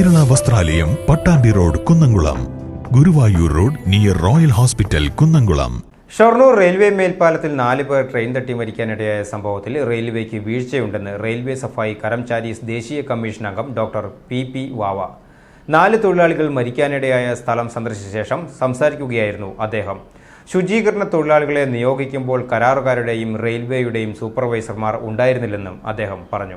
Krishnalayam Pattambi road Kunnamkulam. Guruvayur road near royal hospital Kunnamkulam. Shoranur railway മേൽപ്പാലത്തിൽ നാല് പേർ train തട്ടി മരിക്കാനിടയായ സംഭവത്തിൽ റെയിൽവേക്ക് വീഴ്ചയുണ്ടെന്ന് railway സഫായി കരംചാരീസ് ദേശീയ കമ്മീഷൻ അംഗം ഡോക്ടർ പി പി വാവ. നാല് തൊഴിലാളികൾ മരിക്കാനിടയായ സ്ഥലം സന്ദർശിച്ച ശേഷം സംസാരിക്കുകയായിരുന്നു അദ്ദേഹം. ശുചീകരണ തൊഴിലാളികളെ നിയോഗിക്കുമ്പോൾ കരാറുകാരുടെയും റെയിൽവേയുടെയും സൂപ്പർവൈസർമാർ ഉണ്ടായിരുന്നില്ലെന്നും അദ്ദേഹം പറഞ്ഞു.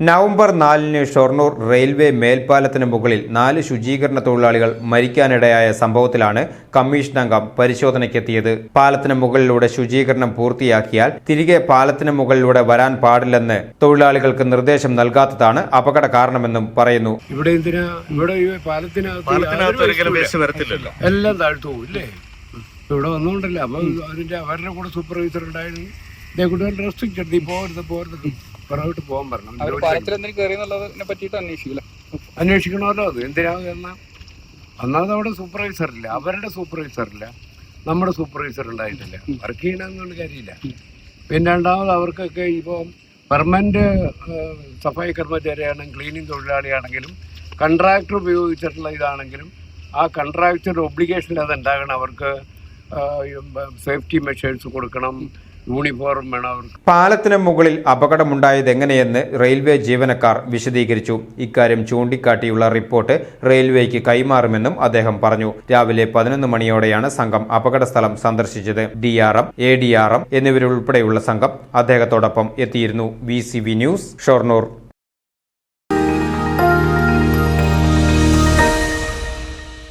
നവംബർ നാലിന് ഷൊർണൂർ റെയിൽവേ മേൽപ്പാലത്തിന് മുകളിൽ നാല് ശുചീകരണ തൊഴിലാളികൾ മരിക്കാനിടയായ സംഭവത്തിലാണ് കമ്മീഷൻ അംഗം പരിശോധനയ്ക്കെത്തിയത്. പാലത്തിന് മുകളിലൂടെ ശുചീകരണം പൂർത്തിയാക്കിയാൽ തിരികെ പാലത്തിന് മുകളിലൂടെ വരാൻ പാടില്ലെന്ന് തൊഴിലാളികൾക്ക് നിർദ്ദേശം നൽകാത്തതാണ് അപകട കാരണമെന്നും പറയുന്നു. ഇവിടെ എന്തിനാ? ഇവിടെ പാലത്തിനകത്ത് വരത്തില്ലല്ലോ. എല്ലാം താഴ്ത്തു ഇല്ലേ? ഇവിടെ വന്നുകൊണ്ടല്ല അപ്പൊ അതിന്റെ അവരുടെ കൂടെ സൂപ്പർവൈസർ ഉണ്ടായിരുന്നു. ഇതേ കൂടെ റെസ്ട്രിക്റ്റ് എടുത്ത് ഈ പോകരുത് പോകരുത് പുറകോട്ട് പോകാൻ പറഞ്ഞു. അന്വേഷിക്കണമല്ലോ അത്. എന്തിനാ എന്നാ അന്നാമത് അവിടെ സൂപ്പർവൈസർ ഇല്ല. അവരുടെ സൂപ്പർവൈസർ ഇല്ല. നമ്മുടെ സൂപ്പർവൈസർ ഉണ്ടായിട്ടില്ല. വർക്ക് ചെയ്യണമെന്നുള്ള കാര്യമില്ല. പിന്നെ രണ്ടാമത് അവർക്കൊക്കെ ഇപ്പോൾ പെർമനന്റ് സഫായി കർമ്മചാരിയാണെങ്കിലും ക്ലീനിങ് തൊഴിലാളിയാണെങ്കിലും കോൺട്രാക്ടർ ഉപയോഗിച്ചിട്ടുള്ള ഇതാണെങ്കിലും ആ കോൺട്രാക്ടർ ഒബ്ലിഗേഷൻ അത് ഉണ്ടാകണം അവർക്ക് സേഫ്റ്റി മെഷേഴ്സ് കൊടുക്കണം. യൂണിഫോം വേണം അവർക്ക്. പാലത്തിന് മുകളിൽ അപകടമുണ്ടായത് എങ്ങനെയെന്ന് റെയിൽവേ ജീവനക്കാർ വിശദീകരിച്ചു. ഇക്കാര്യം ചൂണ്ടിക്കാട്ടിയുള്ള റിപ്പോർട്ട് റെയിൽവേക്ക് കൈമാറുമെന്നും അദ്ദേഹം പറഞ്ഞു. രാവിലെ പതിനൊന്ന് മണിയോടെയാണ് സംഘം അപകടസ്ഥലം സന്ദർശിച്ചത്. D R M A D R M എന്നിവരുൾപ്പെടെയുള്ള സംഘം അദ്ദേഹത്തോടൊപ്പം എത്തിയിരുന്നു. V C V news Shoranur.